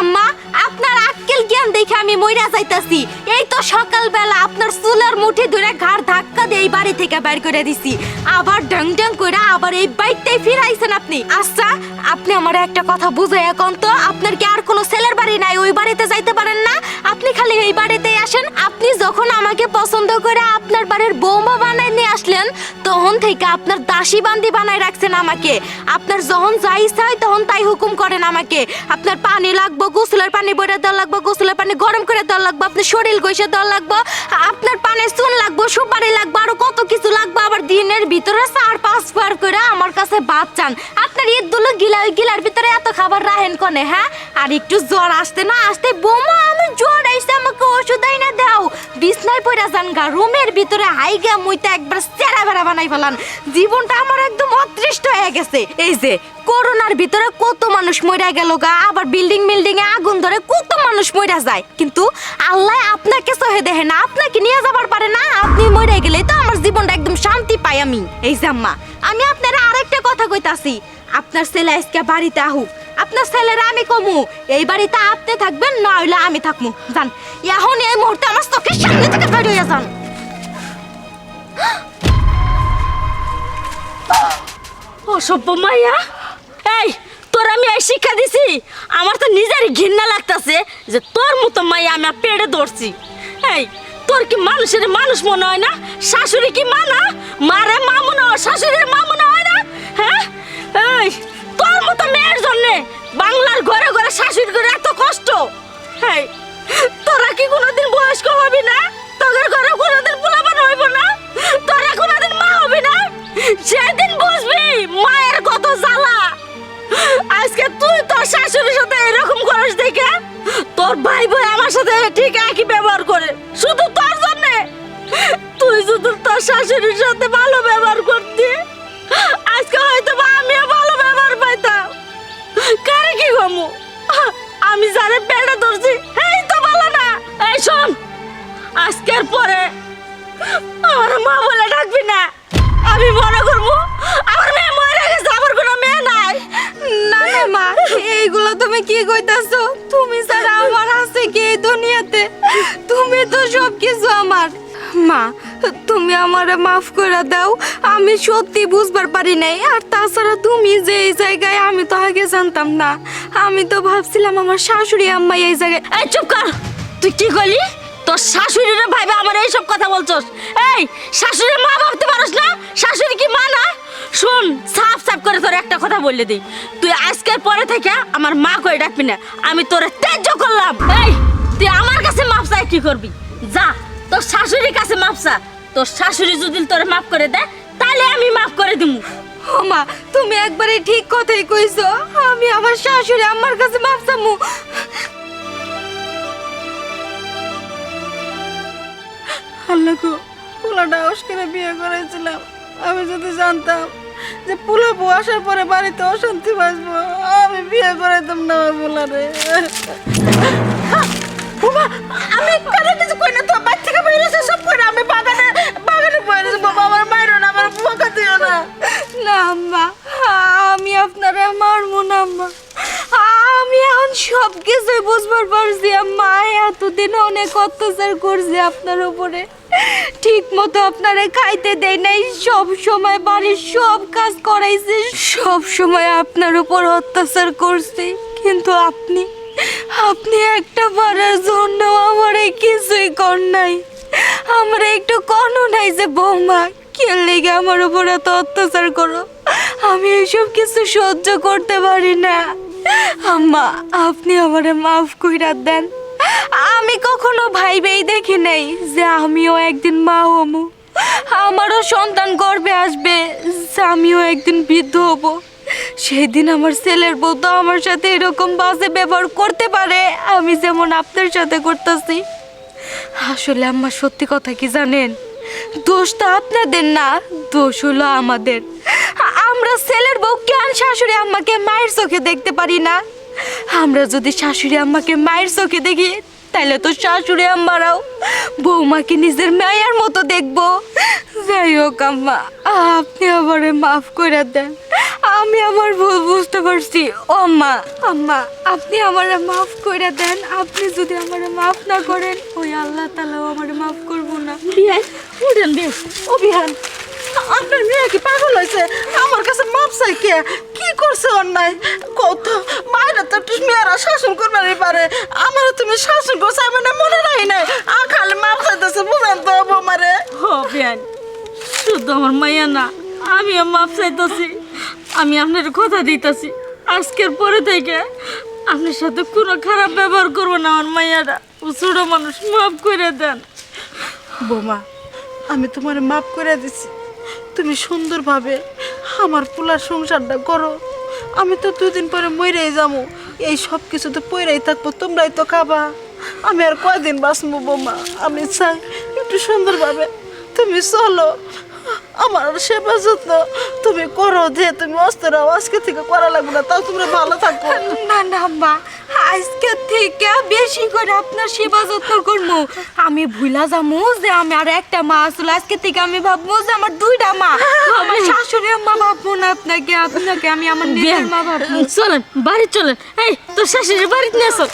আম্মা, আপনার আক্কেল জ্ঞান দেখে আমি মইরা যাইতাছি। এই তো সকালবেলা আপনার চুলের মুঠি ধরে ঘাড় ধাক্কা দিয়ে এই বাড়ি থেকে বের করে দিছি। আবার ডং ডং করে আবার এই বাড়িতেই ফিরাইছেন আপনি। আচ্ছা আপনি আমার একটা কথা বুঝাই এখন তো, আপনার কি আর কোনো ছেলের বাড়ি নাই? ওই বাড়িতে যাইতে পারেন না? আপনি খালি এই বাড়িতেই আসেন। আপনি যখন আমাকে পছন্দ করে আপনার বাড়ির বৌমা বানাই নিয়ে আসলেন, তখন থেকে আপনার দাসী বান্দি বানায় রাখছেন আমাকে। আপনার যখন যা ইচ্ছা হয় তখন তাই হুকুম করেন আমাকে। আপনার পানি লাগবো, গোসলের পানি বইরে দেওয়া লাগবো, গোসলের পানি গরম করে দেওয়া লাগবো, আপনার শরীর গৈসে দেওয়া লাগবো, আপনার পানে চুন লাগবো, সুপারি লাগবো, আরও কত কিছু লাগবো, আবার দিনের ভিতরে চার পাঁচ বার করে আমার কাছে চান। আপনার ঈদ দুলো গিলা ওই গিলার ভিতরে এত খাবার রাহেন কনে হ্যাঁ? আর একটু জ্বর আসতে না আসতে বোমা, আমি জ্বর আইসে আমাকে। পড়া যান গা রুমের ভিতরে একবার বেড়া বানাই ফেলান। জীবনটা আমার একদম অদৃষ্ট হয়ে গেছে। এই যে, করোনার ভিতরে কত মানুষ মরে গেল গা, আবার বিল্ডিং বিল্ডিং এ আগুন ধরে কত মানুষ মরে যায়। কিন্তু আল্লাহ আপনাকে সহে দেখে না, আপনাকে নিয়ে যাবার পারে না, আপনি মরে গেলে তো আমার জীবনটা একদম শান্তি পাই আমি। এই যে আম্মা, আমি আপনার আরেকটা কথা কইতাছি। আপনার ছেলে আজকে বাড়িতে আহুক আপনার ছেলেরা আমি কমু। এই বাড়িতে আপনি থাকবেন না হইলে আমি থাকমু। জান এখন এই মুহূর্তে আমার চোখের সামনে থেকে বের হইয়া যান। অসভ্য মাইয়া। এই, তোর আমি এই শিক্ষা দিছি। আমার তো নিজেরই ঘৃণা লাগতাছে যে তোর মতো মাইয়া আমি পেড়ে ধরছি। এই, তোর কি মানুষের মানুষ মনে হয় না? শাশুড়ি কি মানা? মারে মা মনে হয় শাশুড়ির মা না? তোদের ঘরে কোনোদিন পোলাপান হইব না? তোরা কোনোদিন মা হবি না? সেদিন বুঝবি মায়ের কত জ্বালা। আজকে তুই তোর শাশুড়ির সাথে এরকম করিস দেখে, তোর ভাই ভাই আমার সাথে ঠিক একই ব্যবহার করে। শুধু তোর জন্যে। তুই যদি তোর শাশুড়ির সাথে ভালো ব্যবহার করতি আজকের পরে আমার মা বলে ডাকবি না। আমি মনে করব আমার মেয়ে মরে গেছে, আমার কোনো মেয়ে নাই। না না, মা, এইগুলো তুমি কি কইতাছো? তুমি ছাড়া আমার আছে কি এই দুনিয়াতে? তুমি তো সব কিছু আমার। মা, তুমি আমারে মাফ করে দাও, আমি সত্যি বুঝবার পারি নাই। আর তাছাড়া তুমি যে এই জায়গায়, আমি তো আগে জানতাম না। আমি তো ভাবছিলাম আমার শাশুড়ি আম্মা এই জায়গায় এই চুপ কর! তুই কি করলি তোর শাশুড়িরে ভাইবে আমার এইসব কথা বলছস? এই শাশুড়ি মা ভাবতে পারস না? শাশুড়ি কি মা না? শোন, সাফ সাফ করে তোর একটা কথা বললে দিই। তুই আজকের পরে থেকে আমার মা করে ডাকবি না? আমি তোরে ত্যায্য করলাম। এই, তুই আমার কাছে মাপ চাই কি করবি? যা, তোর শাশুড়ির কাছে মাপ চা। তোর শাশুড়ি যদি তোরে মাফ করে দেয়, তাহলে আমি মাফ করে দিমু। মা, তুমি একবারে ঠিক কথাই কইছো। আমি আমার শাশুড়ি আমার কাছে মাফ চামু। আল্লাহ পোলাটা অস্কারে বিয়ে করেছিলাম। আমি যদি জানতাম যে পোলা বউ আসার পরে বাড়িতে অশান্তি বাঁচবো, আমি বিয়ে করাইতাম না আমার পোলারে। আমি কারও কিছু কই না তো বাচ্চা বাইরে সব করে আমি বাগানে বাগানে বেরিয়েছে বাবা আমার মায়ের না আমার বোকা দিও না না আম্মা আমি আপনারা মারবো না আম্মা আমি এখন সব কিছুই বুঝবার পারছি আম্মা এতদিন অনেক অত্যাচার করছে আপনার উপরে। ঠিক মতো আপনারা খাইতে দেয় নাই, সব সময় বাড়ির সব কাজ করাইছে, সব সময় আপনার উপর অত্যাচার করছে। কিন্তু আপনি আপনি একটা বারের জন্য আমার কিছুই কর নাই। আমার একটু কনও নাই যে, বৌমা, কে লেগে আমার উপর এত অত্যাচার করো? আমি এসব কিছু সহ্য করতে পারি না। আম্মা, আপনি আমারে মাফ কইরা দেন। আমি কখনো ভাইবেই দেখি নাই যে আমিও একদিন মা হমু আমারও সন্তান গর্বে আসবে যে আমিও একদিন বৃদ্ধ হব। সেদিন আমার ছেলের বউ তো আমার সাথে এরকম বাজে ব্যবহার করতে পারে, আমি যেমন আপনার সাথে করতেছি। আসলে আম্মা সত্যি কথা কি জানেন? দোষটা আপনাদের না, দোষ হলো আমাদের। আমরা ছেলের বউ কেন শাশুড়ি আম্মাকে মায়ের চোখে দেখতে পারি না। আমরা যদি শাশুড়ি আম্মাকে মায়ের চোখে দেখি তাহলে তো শাশুড়ি আম্মারাও বৌমাকে নিজের মায়ের মতো দেখব। যাই হোক আম্মা, আপনি আমারে মাফ করে দেন। আমি আমার ভুল বুঝতে পারছি। ও আম্মা আম্মা, আপনি আমারে মাফ করে দেন। আপনি যদি আমারে মাফ না করেন, ওই আল্লাহ তাআলাও আমারে মাফ করব না। বিয়াই উঠেন বিয়ে ও বিহান আপনার মেয়ে কি পাগল হয়েছে? আমার কাছে মাপ চাই কে? কি করছে অন্যায়? কত? বাইরে তো একটু মেয়েরা শাসন করবে পারে। আমার তুমি শাসন করছে আমি না মনে রাখি নাই। আ খালি মাপ চাইতেছে বুঝেন তো বৌমারে। হ বিয়ান শুধু আমার মাইয়া না আমিও মাপ চাইতেছি। আমি আপনার কথা দিতেছি। আজকের পরে থেকে আপনার সাথে কোনো খারাপ ব্যবহার করব না আমার মাইয়ারা। ছোট মানুষ মাফ করে দেন। বোমা আমি তোমার মাফ করে দিছি। তুমি সুন্দরভাবে আমার পোলার সংসারটা করো। আমি তো দুদিন পরে মরেই যাব এই সব কিছু তো পইরাই থাকব, তোমরাই তো খাবা। আমি আর কয়দিন বাঁচবো বোমা? আমি চাই একটু সুন্দরভাবে তুমি চলো। আমার সেবা যত্ন তুমি করো, যে তুমি অস্ত্র আজকে থেকে করা লাগবে না, তাও তোমরা ভালো থাকো। না না, আম্মা। আজকে থেকে বেশি করে আপনার সেবা যত্ন করব। আমি ভুলা যাব যে আমি আর একটা মা আসলে। আজকে থেকে আমি ভাববো যে আমার দুইটা মা। আমার শাশুড়ি আম্মা ভাববো না আপনাকে আপনাকে আমি আমার নিজের মা ভাববো। চলেন বাড়ি চলেন। এই তোর শাশুড়ি বাড়িতে নিয়ে চল